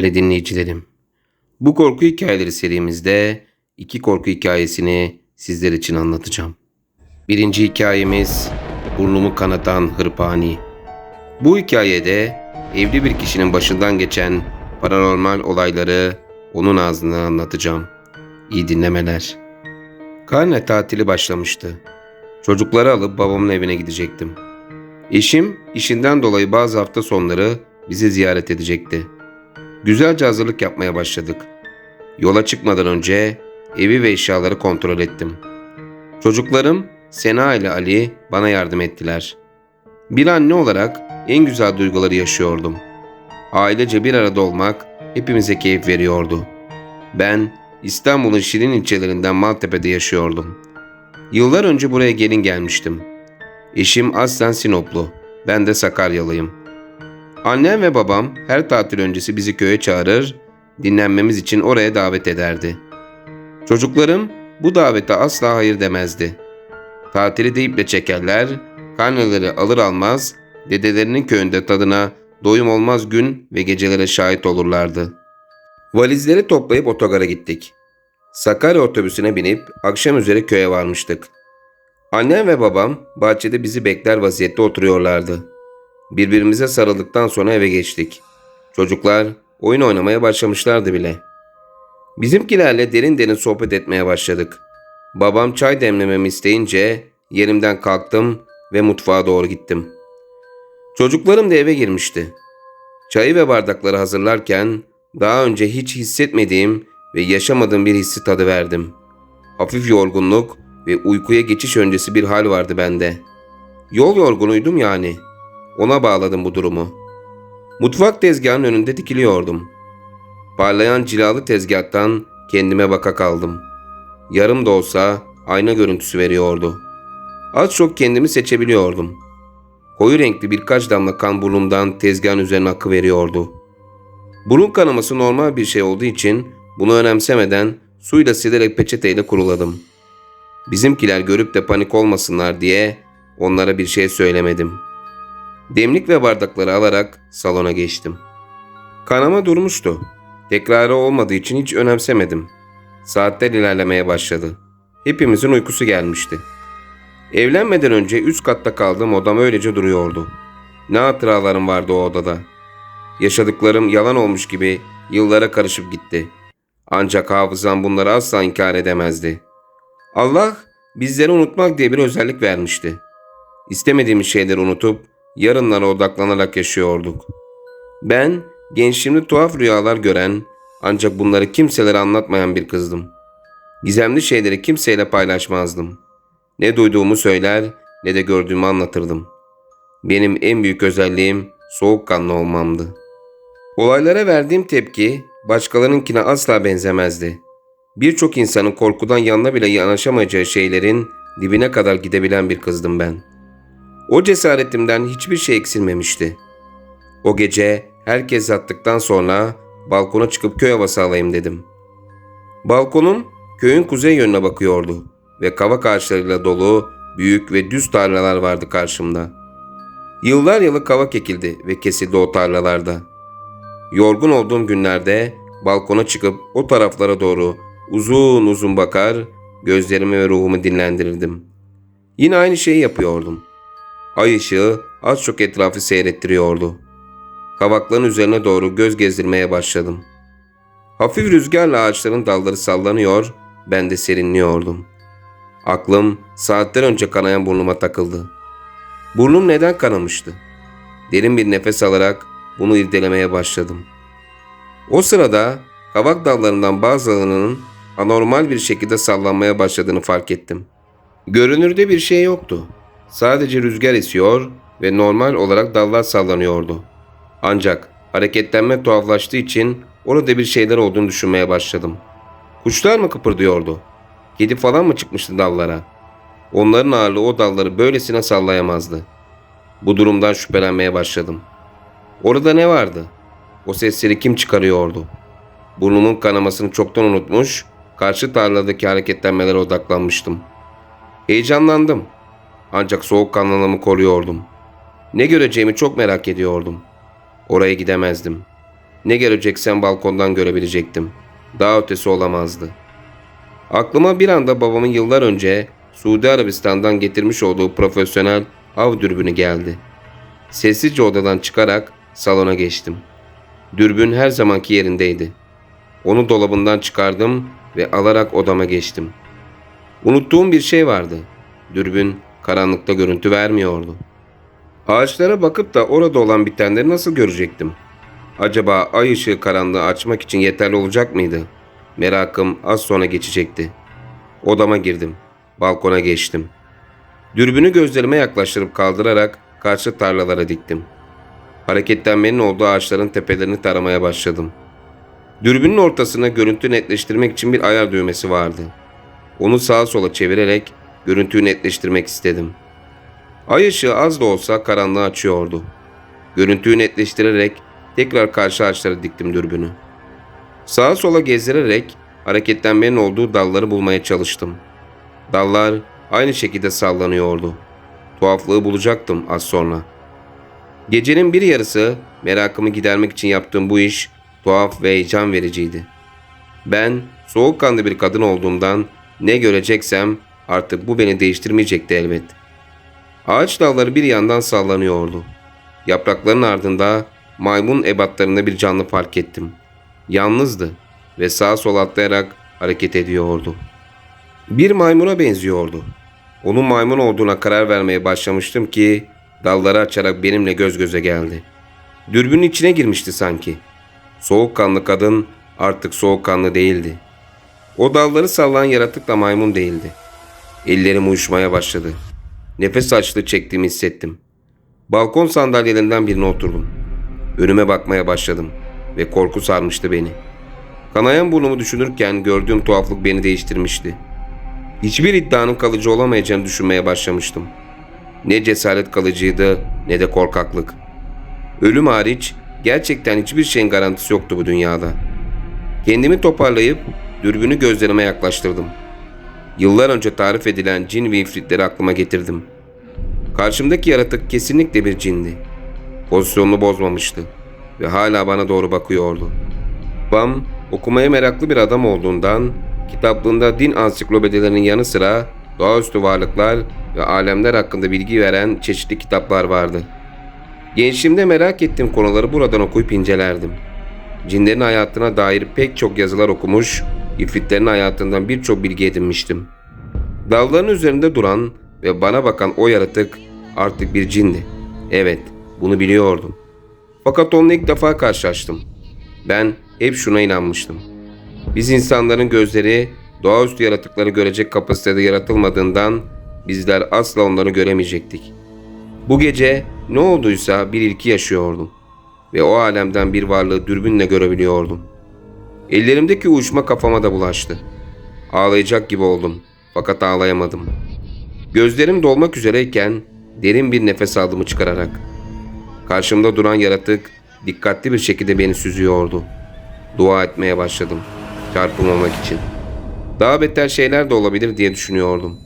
Değerli dinleyicilerim, bu korku hikayeleri serimizde iki korku hikayesini sizler için anlatacağım. Birinci hikayemiz Burnumu Kanatan Hırpani. Bu hikayede evli bir kişinin başından geçen paranormal olayları onun ağzından anlatacağım. İyi dinlemeler. Karne tatili başlamıştı. Çocukları alıp babamın evine gidecektim. Eşim işinden dolayı bazı hafta sonları bizi ziyaret edecekti. Güzelce hazırlık yapmaya başladık. Yola çıkmadan önce evi ve eşyaları kontrol ettim. Çocuklarım Sena ile Ali bana yardım ettiler. Bir anne olarak en güzel duyguları yaşıyordum. Ailece bir arada olmak hepimize keyif veriyordu. Ben İstanbul'un şirin ilçelerinden Maltepe'de yaşıyordum. Yıllar önce buraya gelin gelmiştim. Eşim aslen Sinoplu, ben de Sakaryalıyım. Annem ve babam her tatil öncesi bizi köye çağırır, dinlenmemiz için oraya davet ederdi. Çocuklarım bu davete asla hayır demezdi. Tatili de iple çekerler, karneleri alır almaz, dedelerinin köyünde tadına doyum olmaz gün ve gecelere şahit olurlardı. Valizleri toplayıp otogara gittik. Sakarya otobüsüne binip akşam üzeri köye varmıştık. Annem ve babam bahçede bizi bekler vaziyette oturuyorlardı. Birbirimize sarıldıktan sonra eve geçtik. Çocuklar oyun oynamaya başlamışlardı bile. Bizimkilerle derin derin sohbet etmeye başladık. Babam çay demlememi isteyince yerimden kalktım ve mutfağa doğru gittim. Çocuklarım da eve girmişti. Çayı ve bardakları hazırlarken daha önce hiç hissetmediğim ve yaşamadığım bir hissi tadı verdim. Hafif yorgunluk ve uykuya geçiş öncesi bir hal vardı bende. Yol yorgunuydum yani. Ona bağladım bu durumu. Mutfak tezgahının önünde dikiliyordum. Parlayan cilalı tezgahtan kendime baka kaldım. Yarım da olsa ayna görüntüsü veriyordu. Az çok kendimi seçebiliyordum. Koyu renkli birkaç damla kan burnumdan tezgahın üzerine akı veriyordu. Burun kanaması normal bir şey olduğu için bunu önemsemeden suyla silerek peçeteyle kuruladım. Bizimkiler görüp de panik olmasınlar diye onlara bir şey söylemedim. Demlik ve bardakları alarak salona geçtim. Kanama durmuştu. Tekrarı olmadığı için hiç önemsemedim. Saatler ilerlemeye başladı. Hepimizin uykusu gelmişti. Evlenmeden önce üst katta kaldığım odam öylece duruyordu. Ne hatıralarım vardı o odada. Yaşadıklarım yalan olmuş gibi yıllara karışıp gitti. Ancak hafızam bunları asla inkar edemezdi. Allah bizlere unutmak diye bir özellik vermişti. İstemediğimiz şeyleri unutup yarınlara odaklanarak yaşıyorduk. Ben gençliğimde tuhaf rüyalar gören ancak bunları kimselere anlatmayan bir kızdım. Gizemli şeyleri kimseyle paylaşmazdım. Ne duyduğumu söyler ne de gördüğümü anlatırdım. Benim en büyük özelliğim soğukkanlı olmamdı. Olaylara verdiğim tepki başkalarınkine asla benzemezdi. Birçok insanın korkudan yanına bile yanaşamayacağı şeylerin dibine kadar gidebilen bir kızdım ben. O cesaretimden hiçbir şey eksilmemişti. O gece herkes yattıktan sonra balkona çıkıp köy havası alayım dedim. Balkonum köyün kuzey yönüne bakıyordu ve kavak ağaçlarıyla dolu büyük ve düz tarlalar vardı karşımda. Yıllar yılı kavak ekildi ve kesildi o tarlalarda. Yorgun olduğum günlerde balkona çıkıp o taraflara doğru uzun uzun bakar, gözlerimi ve ruhumu dinlendirirdim. Yine aynı şeyi yapıyordum. Ay ışığı az çok etrafı seyrettiriyordu. Kavakların üzerine doğru göz gezdirmeye başladım. Hafif rüzgarla ağaçların dalları sallanıyor, ben de serinliyordum. Aklım saatler önce kanayan burnuma takıldı. Burnum neden kanamıştı? Derin bir nefes alarak bunu irdelemeye başladım. O sırada kavak dallarından bazılarının anormal bir şekilde sallanmaya başladığını fark ettim. Görünürde bir şey yoktu. Sadece rüzgar esiyor ve normal olarak dallar sallanıyordu. Ancak hareketlenme tuhaflaştığı için orada bir şeyler olduğunu düşünmeye başladım. Kuşlar mı kıpırdıyordu? Kedi falan mı çıkmıştı dallara? Onların ağırlığı o dalları böylesine sallayamazdı. Bu durumdan şüphelenmeye başladım. Orada ne vardı? O sesleri kim çıkarıyordu? Burnumun kanamasını çoktan unutmuş, karşı tarladaki hareketlenmelere odaklanmıştım. Heyecanlandım. Ancak soğukkanlılığımı koruyordum. Ne göreceğimi çok merak ediyordum. Oraya gidemezdim. Ne göreceksem balkondan görebilecektim. Daha ötesi olamazdı. Aklıma bir anda babamın yıllar önce Suudi Arabistan'dan getirmiş olduğu profesyonel av dürbünü geldi. Sessizce odadan çıkarak salona geçtim. Dürbün her zamanki yerindeydi. Onu dolabından çıkardım ve alarak odama geçtim. Unuttuğum bir şey vardı. Dürbün karanlıkta görüntü vermiyordu. Ağaçlara bakıp da orada olan bitenleri nasıl görecektim? Acaba ay ışığı karanlığı açmak için yeterli olacak mıydı? Merakım az sonra geçecekti. Odama girdim. Balkona geçtim. Dürbünü gözlerime yaklaştırıp kaldırarak karşı tarlalara diktim. Hareketlenmenin olduğu ağaçların tepelerini taramaya başladım. Dürbünün ortasına görüntü netleştirmek için bir ayar düğmesi vardı. Onu sağa sola çevirerek görüntüyü netleştirmek istedim. Ay ışığı az da olsa karanlığı açıyordu. Görüntüyü netleştirerek tekrar karşı ağaçlara diktim dürbünü. Sağa sola gezdirerek hareketlenmenin olduğu dalları bulmaya çalıştım. Dallar aynı şekilde sallanıyordu. Tuhaflığı bulacaktım az sonra. Gecenin bir yarısı merakımı gidermek için yaptığım bu iş tuhaf ve heyecan vericiydi. Ben soğukkanlı bir kadın olduğumdan ne göreceksem artık bu beni değiştirmeyecekti elbet. Ağaç dalları bir yandan sallanıyordu. Yaprakların ardında maymun ebatlarında bir canlı fark ettim. Yalnızdı ve sağa sola atlayarak hareket ediyordu. Bir maymuna benziyordu. Onun maymun olduğuna karar vermeye başlamıştım ki dalları açarak benimle göz göze geldi. Dürbünün içine girmişti sanki. Soğukkanlı kadın artık soğukkanlı değildi. O dalları sallayan yaratık da maymun değildi. Ellerim uyuşmaya başladı. Nefes açlığı çektiğimi hissettim. Balkon sandalyelerinden birine oturdum. Önüme bakmaya başladım ve korku sarmıştı beni. Kanayan burnumu düşünürken gördüğüm tuhaflık beni değiştirmişti. Hiçbir iddianın kalıcı olamayacağını düşünmeye başlamıştım. Ne cesaret kalıcıydı ne de korkaklık. Ölüm hariç gerçekten hiçbir şeyin garantisi yoktu bu dünyada. Kendimi toparlayıp dürbünü gözlerime yaklaştırdım. Yıllar önce tarif edilen cin ve ifritleri aklıma getirdim. Karşımdaki yaratık kesinlikle bir cindi. Pozisyonunu bozmamıştı ve hala bana doğru bakıyordu. Bam okumaya meraklı bir adam olduğundan kitaplığında din ansiklopedilerinin yanı sıra doğaüstü varlıklar ve alemler hakkında bilgi veren çeşitli kitaplar vardı. Gençliğimde merak ettiğim konuları buradan okuyup incelerdim. Cinlerin hayatına dair pek çok yazılar okumuş, ifritlerin hayatından birçok bilgi edinmiştim. Dalların üzerinde duran ve bana bakan o yaratık artık bir cindi. Evet, bunu biliyordum. Fakat onunla ilk defa karşılaştım. Ben hep şuna inanmıştım. Biz insanların gözleri doğaüstü yaratıkları görecek kapasitede yaratılmadığından bizler asla onları göremeyecektik. Bu gece ne olduysa bir ilki yaşıyordum ve o alemden bir varlığı dürbünle görebiliyordum. Ellerimdeki uyuşma kafama da bulaştı. Ağlayacak gibi oldum fakat ağlayamadım. Gözlerim dolmak üzereyken derin bir nefes aldımı çıkararak. Karşımda duran yaratık dikkatli bir şekilde beni süzüyordu. Dua etmeye başladım. Çarpılmamak için. Daha beter şeyler de olabilir diye düşünüyordum.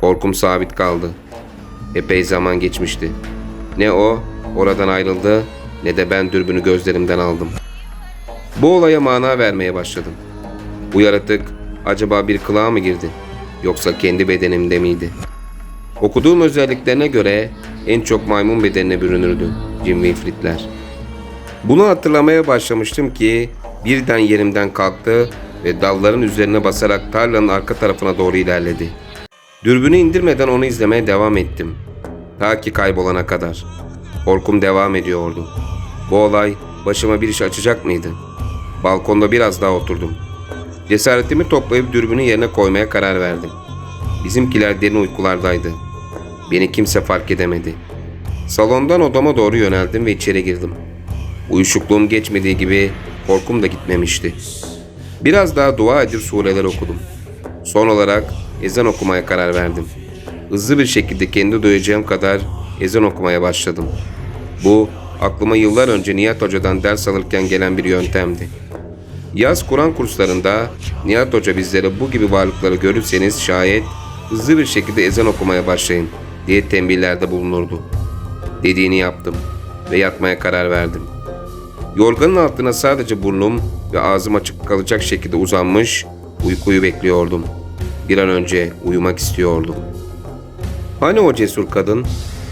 Korkum sabit kaldı. Epey zaman geçmişti. Ne o oradan ayrıldı ne de ben dürbünü gözlerimden aldım. Bu olaya mana vermeye başladım. Bu yaratık acaba bir kılığa mı girdi? Yoksa kendi bedenimde miydi? Okuduğum özelliklerine göre en çok maymun bedenine bürünürdü cin ve ifritler. Bunu hatırlamaya başlamıştım ki birden yerimden kalktı ve dalların üzerine basarak tarlanın arka tarafına doğru ilerledi. Dürbünü indirmeden onu izlemeye devam ettim. Ta ki kaybolana kadar. Korkum devam ediyordu. Bu olay başıma bir iş açacak mıydı? Balkonda biraz daha oturdum. Cesaretimi toplayıp dürbünü yerine koymaya karar verdim. Bizimkiler derin uykulardaydı. Beni kimse fark edemedi. Salondan odama doğru yöneldim ve içeri girdim. Uyuşukluğum geçmediği gibi korkum da gitmemişti. Biraz daha dua edip sureler okudum. Son olarak ezan okumaya karar verdim. Hızlı bir şekilde kendi duyacağım kadar ezan okumaya başladım. Bu aklıma yıllar önce Nihat Hoca'dan ders alırken gelen bir yöntemdi. Yaz Kur'an kurslarında Nihat Hoca bizlere bu gibi varlıkları görürseniz şayet hızlı bir şekilde ezan okumaya başlayın diye tembihlerde bulunurdu. Dediğini yaptım ve yatmaya karar verdim. Yorganın altına sadece burnum ve ağzım açık kalacak şekilde uzanmış uykuyu bekliyordum. Bir an önce uyumak istiyordum. Hani o cesur kadın?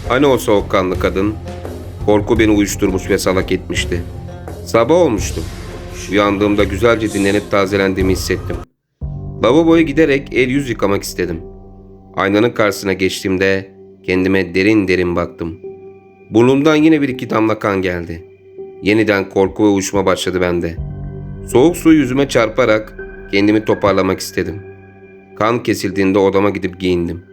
Hani o soğukkanlı kadın? Korku beni uyuşturmuş ve salak etmişti. Sabah olmuştu. Uyandığımda güzelce dinlenip tazelendiğimi hissettim. Lavaboya giderek el yüz yıkamak istedim. Aynanın karşısına geçtiğimde kendime derin derin baktım. Burnumdan yine bir iki damla kan geldi. Yeniden korku ve uyuşma başladı bende. Soğuk su yüzüme çarparak kendimi toparlamak istedim. Kan kesildiğinde odama gidip giyindim.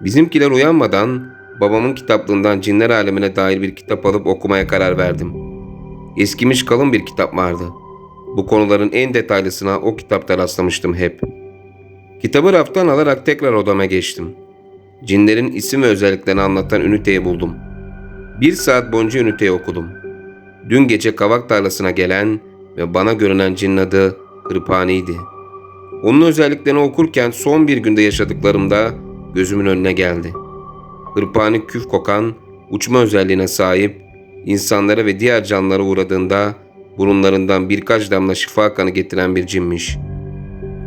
Bizimkiler uyanmadan babamın kitaplığından cinler alemine dair bir kitap alıp okumaya karar verdim. Eskimiş kalın bir kitap vardı. Bu konuların en detaylısına o kitapta rastlamıştım hep. Kitabı raftan alarak tekrar odama geçtim. Cinlerin isim ve özelliklerini anlatan üniteyi buldum. Bir saat boyunca üniteyi okudum. Dün gece kavak tarlasına gelen ve bana görünen cinin adı Hırpani'ydi. Onun özelliklerini okurken son bir günde yaşadıklarımda gözümün önüne geldi. Hırpani küf kokan, uçma özelliğine sahip, insanlara ve diğer canlılara uğradığında burunlarından birkaç damla şifa kanı getiren bir cinmiş.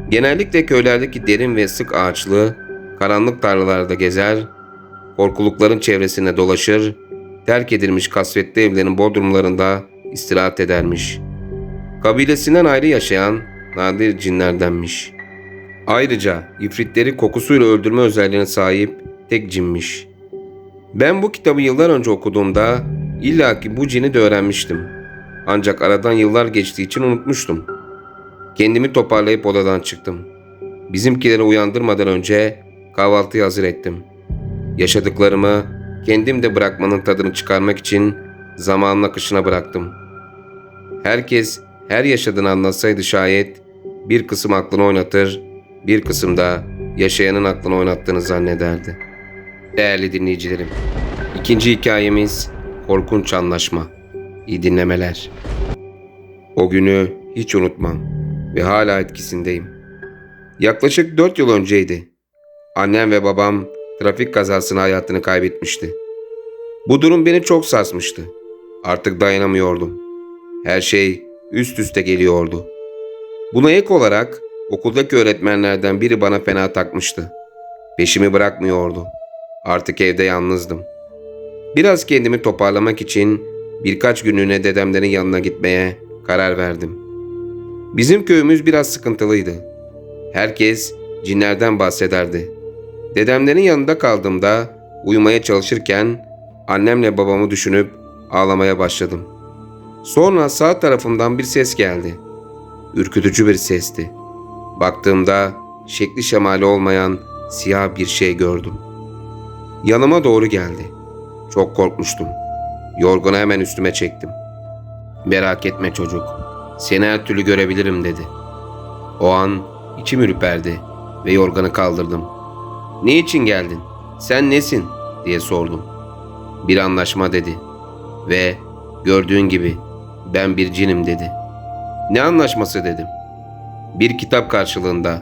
Genellikle köylerdeki derin ve sık ağaçlı, karanlık tarlalarda gezer, korkulukların çevresinde dolaşır, terk edilmiş kasvetli evlerin bodrumlarında istirahat edermiş. Kabilesinden ayrı yaşayan nadir cinlerdenmiş. Ayrıca ifritleri kokusuyla öldürme özelliğine sahip tek cinmiş. Ben bu kitabı yıllar önce okuduğumda illaki bu cini de öğrenmiştim. Ancak aradan yıllar geçtiği için unutmuştum. Kendimi toparlayıp odadan çıktım. Bizimkileri uyandırmadan önce kahvaltıyı hazır ettim. Yaşadıklarımı kendim de bırakmanın tadını çıkarmak için zamanın akışına bıraktım. Herkes her yaşadığını anlatsaydı şayet bir kısım aklını oynatır, bir kısım da yaşayanın aklını oynattığını zannederdi. Değerli dinleyicilerim, ikinci hikayemiz Korkunç Anlaşma. İyi dinlemeler. O günü hiç unutmam ve hala etkisindeyim. Yaklaşık dört yıl önceydi. Annem ve babam trafik kazasına hayatını kaybetmişti. Bu durum beni çok sarsmıştı. Artık dayanamıyordum. Her şey üst üste geliyordu. Buna ek olarak okuldaki öğretmenlerden biri bana fena takmıştı. Peşimi bırakmıyordu. Artık evde yalnızdım. Biraz kendimi toparlamak için birkaç günlüğüne dedemlerin yanına gitmeye karar verdim. Bizim köyümüz biraz sıkıntılıydı. Herkes cinlerden bahsederdi. Dedemlerin yanında kaldığımda uyumaya çalışırken annemle babamı düşünüp ağlamaya başladım. Sonra sağ tarafımdan bir ses geldi. Ürkütücü bir sesti. Baktığımda şekli şemali olmayan siyah bir şey gördüm. Yanıma doğru geldi. Çok korkmuştum. Yorgunu hemen üstüme çektim. Merak etme çocuk. Seni her türlü görebilirim dedi. O an içim ürperdi ve yorganı kaldırdım. Ne için geldin? Sen nesin? diye sordum. Bir anlaşma dedi. Ve gördüğün gibi ben bir cinim dedi. Ne anlaşması dedim. Bir kitap karşılığında.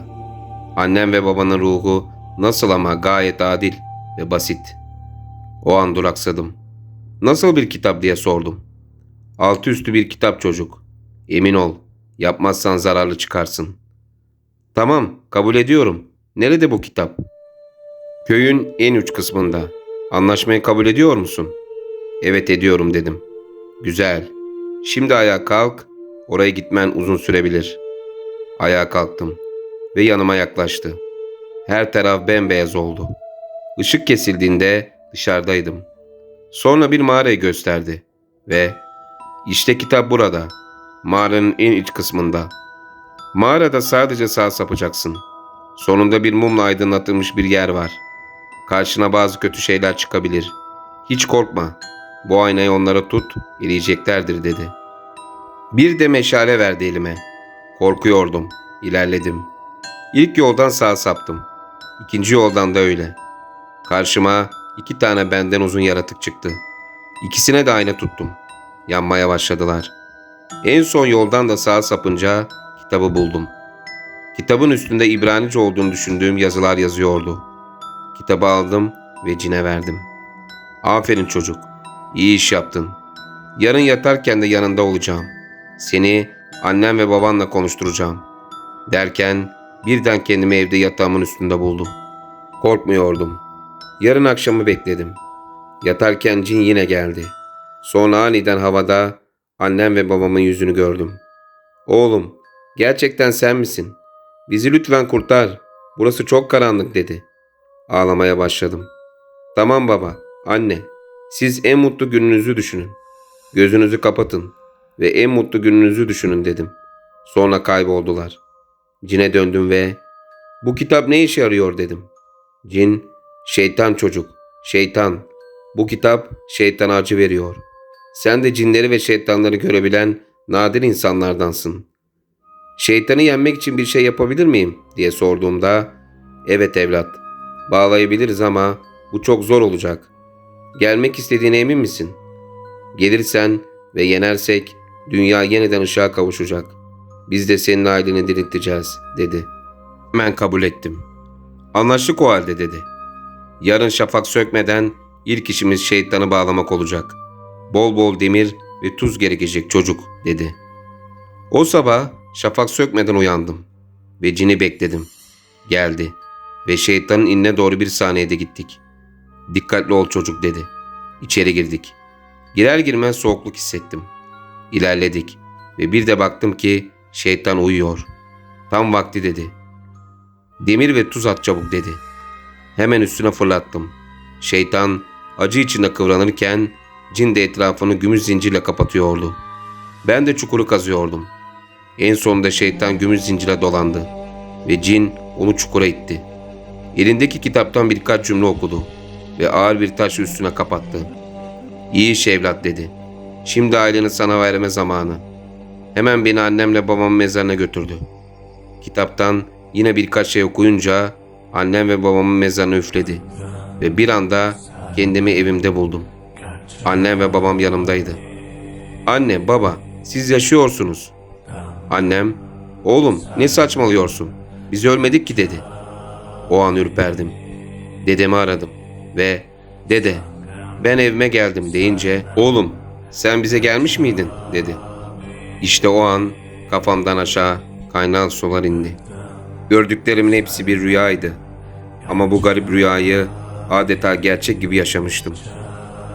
Annem ve babanın ruhu nasıl ama gayet adil ve basit. O an duraksadım. Nasıl bir kitap diye sordum. Altı üstü bir kitap çocuk. Emin ol, yapmazsan zararlı çıkarsın. Tamam, kabul ediyorum. Nerede bu kitap? Köyün en uç kısmında. Anlaşmayı kabul ediyor musun? Evet ediyorum dedim. Güzel. Şimdi ayağa kalk. Oraya gitmen uzun sürebilir. Ayağa kalktım ve yanıma yaklaştı. Her taraf bembeyaz oldu. Işık kesildiğinde dışarıdaydım. Sonra bir mağarayı gösterdi ve işte kitap burada. Mağaranın en iç kısmında. Mağarada sadece sağ sapacaksın. Sonunda bir mumla aydınlatılmış bir yer var. Karşına bazı kötü şeyler çıkabilir. Hiç korkma. Bu aynayı onlara tut, eleyeceklerdir dedi. Bir de meşale verdi elime. Korkuyordum. İlerledim. İlk yoldan sağa saptım. İkinci yoldan da öyle. Karşıma iki tane benden uzun yaratık çıktı. İkisine de ayna tuttum. Yanmaya başladılar. En son yoldan da sağa sapınca kitabı buldum. Kitabın üstünde İbranice olduğunu düşündüğüm yazılar yazıyordu. Kitabı aldım ve cine verdim. Aferin çocuk. İyi iş yaptın. Yarın yatarken de yanında olacağım. Seni annem ve babanla konuşturacağım. Derken birden kendimi evde yatağımın üstünde buldum. Korkmuyordum. Yarın akşamı bekledim. Yatarken cin yine geldi. Sonra aniden havada annem ve babamın yüzünü gördüm. Oğlum, gerçekten sen misin? Bizi lütfen kurtar. Burası çok karanlık dedi. Ağlamaya başladım. Tamam baba, anne. Siz en mutlu gününüzü düşünün. Gözünüzü kapatın ve en mutlu gününüzü düşünün dedim. Sonra kayboldular. Cine döndüm ve bu kitap ne işe yarıyor dedim. Cin, şeytan çocuk, şeytan. Bu kitap şeytana acı veriyor. Sen de cinleri ve şeytanları görebilen nadir insanlardansın. Şeytanı yenmek için bir şey yapabilir miyim diye sorduğumda evet evlat bağlayabiliriz ama bu çok zor olacak. Gelmek istediğine emin misin? Gelirsen ve yenersek dünya yeniden ışığa kavuşacak. Biz de senin aileni dirilteceğiz dedi. Hemen kabul ettim. Anlaştık o halde dedi. Yarın şafak sökmeden ilk işimiz şeytanı bağlamak olacak. Bol bol demir ve tuz gerekecek çocuk dedi. O sabah şafak sökmeden uyandım ve cini bekledim. Geldi ve şeytanın inine doğru bir saniyede gittik. Dikkatli ol çocuk dedi. İçeri girdik. Girer girmez soğukluk hissettim. İlerledik ve bir de baktım ki şeytan uyuyor. Tam vakti dedi. Demir ve tuz at çabuk dedi. Hemen üstüne fırlattım. Şeytan acı içinde kıvranırken cin de etrafını gümüş zincirle kapatıyordu. Ben de çukuru kazıyordum. En sonunda şeytan gümüş zincire dolandı ve cin onu çukura itti. Elindeki kitaptan birkaç cümle okudu ve ağır bir taş üstüne kapattı. İyi iş evlat dedi. Şimdi aileni sana verme zamanı. Hemen beni annemle babamın mezarına götürdü. Kitaptan yine birkaç şey okuyunca annem ve babamın mezarına üfledi. Ve bir anda kendimi evimde buldum. Annem ve babam yanımdaydı. Anne, baba, siz yaşıyorsunuz. Annem, oğlum ne saçmalıyorsun? Biz ölmedik ki dedi. O an ürperdim. Dedemi aradım ve dede ben evime geldim deyince oğlum sen bize gelmiş miydin dedi. İşte o an kafamdan aşağı kaynayan sular indi. Gördüklerimin hepsi bir rüyaydı. Ama bu garip rüyayı adeta gerçek gibi yaşamıştım.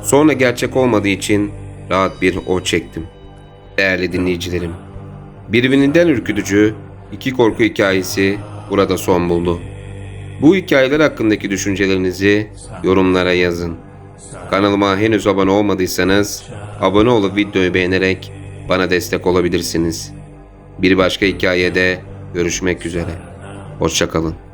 Sonra gerçek olmadığı için rahat bir o çektim. Değerli dinleyicilerim, birbirinden ürkütücü iki korku hikayesi burada son buldu. Bu hikayeler hakkındaki düşüncelerinizi yorumlara yazın. Kanalıma henüz abone olmadıysanız abone olup videoyu beğenerek bana destek olabilirsiniz. Bir başka hikayede görüşmek üzere. Hoşçakalın.